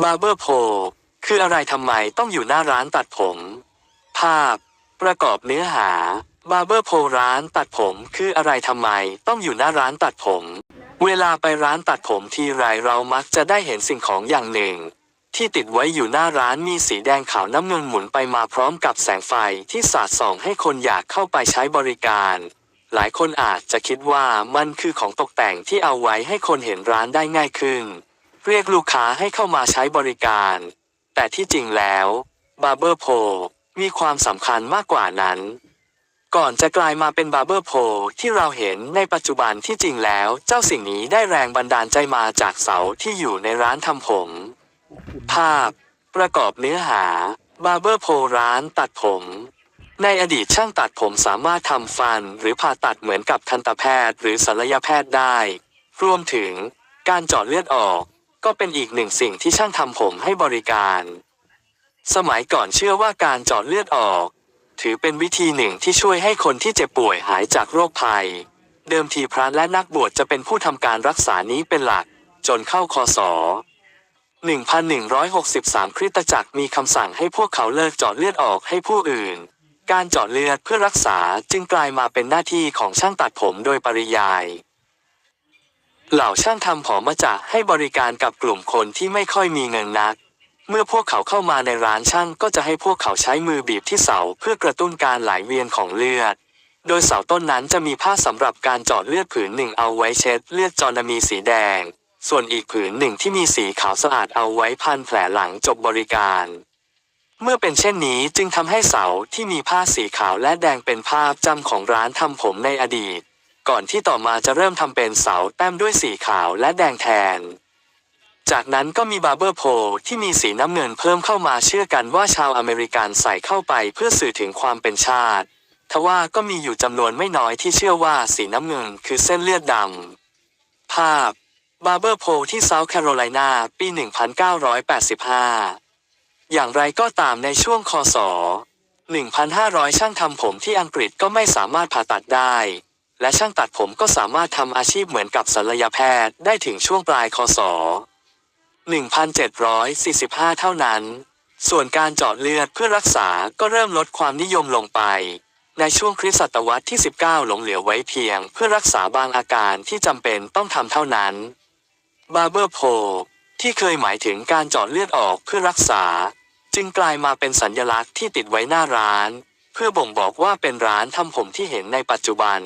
บาร์เบอร์โพคืออะไรทำไมต้องอยู่หน้าร้านตัดผม ภาพ ประกอบเนื้อหาบาร์เบอร์โพร้านตัดผมคืออะไรทำไมต้องอยู่หน้าร้านตัดผม เวลาไปร้านตัดผมทีไรเรามักจะได้เห็นสิ่งของอย่างหนึ่ง ที่ติดไว้อยู่หน้าร้านมีสีแดงขาวน้ำเงินหมุนไปมาพร้อมกับแสงไฟที่สาดส่องให้คนอยากเข้าไปใช้บริการ หลายคนอาจจะคิดว่ามันคือของตกแต่งที่เอาไว้ให้คนเห็นร้านได้ง่ายขึ้น เรียกลูกค้าให้เข้ามาใช้บริการ แต่ที่จริงแล้วบาร์เบอร์โพมีความสำคัญมากกว่านั้น ก่อนจะกลายมาเป็นบาร์เบอร์โพที่เราเห็นในปัจจุบันที่จริงแล้ว เจ้าสิ่งนี้ได้แรงบันดาลใจมาจากเสาที่อยู่ในร้านทำผม ภาพ ประกอบเนื้อหาบาร์เบอร์โพร้านตัดผม ในอดีตช่างตัดผมสามารถทำฟันหรือผ่าตัดเหมือนกับทันตแพทย์ หรือศัลยแพทย์ได้ รวมถึงการเจาะเลือดออก ก็เป็นอีกหนึ่งสิ่งที่ช่างทำผมให้บริการ สมัยก่อนเชื่อว่าการเจาะเลือดออก ถือเป็นวิธีหนึ่งที่ช่วยให้คนที่เจ็บป่วยหายจากโรคภัย เดิมทีพระและนักบวชจะเป็นผู้ทำการรักษานี้เป็นหลัก จนเข้าคศ1163 คริสตจักรมีคำสั่งให้พวกเขาเลิกเจาะเลือดออกให้ผู้อื่น การเจาะเลือดเพื่อรักษาจึงกลายมาเป็นหน้าที่ของช่างตัดผมโดยปริยาย เหล่าช่างทำผมมาจะให้บริการกับกลุ่มคนที่ไม่ค่อยมีเงินนัก เมื่อพวกเขาเข้ามาในร้านช่างก็จะให้พวกเขาใช้มือบีบที่เสาเพื่อกระตุ้นการไหลเวียนของเลือด โดยเสาต้นนั้นจะมีผ้าสำหรับการจาะเลือดผืนหนึ่งเอาไว้เช็ดเลือดจอนมีสีแดง ส่วนอีกผืนหนึ่งที่มีสีขาวสะอาดเอาไว้พันแผลหลังจบบริการเมื่อเป็นเช่นนี้จึงทำให้เสาที่มีผ้าสีขาวและแดงเป็นภาพจำของร้านทำผมในอดีต ก่อนที่ต่อมาจะเริ่มทำเป็นเสาแต้มด้วยสีขาวและแดงแทน จากนั้นก็มีบาร์เบอร์โพที่มีสีน้ำเงินเพิ่มเข้ามาเชื่อกันว่าชาวอเมริกันใส่เข้าไปเพื่อสื่อถึงความเป็นชาติทว่าก็มีอยู่จำนวนไม่น้อยที่เชื่อว่าสีน้ำเงินคือเส้นเลือดดำภาพบาร์เบอร์โพที่เซาท์แคโรไลนาปี 1985 อย่างไรก็ตามในช่วงคศ 1,500 ช่างทำผมที่อังกฤษก็ไม่สามารถผ่าตัดได้ และช่างตัดผมก็สามารถทำอาชีพเหมือนกับศัลยแพทย์ได้ถึงช่วงปลายคศ 1745 เท่านั้น ส่วนการเจาะเลือดเพื่อรักษาก็เริ่มลดความนิยมลงไป ในช่วงคริสตศตวรรษที่ 19 หลงเหลือไว้เพียง เพื่อรักษาบางอาการที่จำเป็นต้องทำเท่านั้นบาร์เบอร์โพที่เคยหมายถึงการเจาะเลือดออกเพื่อรักษา จึงกลายมาเป็นสัญลักษณ์ที่ติดไว้หน้าร้าน เพื่อบ่งบอกว่าเป็นร้านทำผมที่เห็นในปัจจุบัน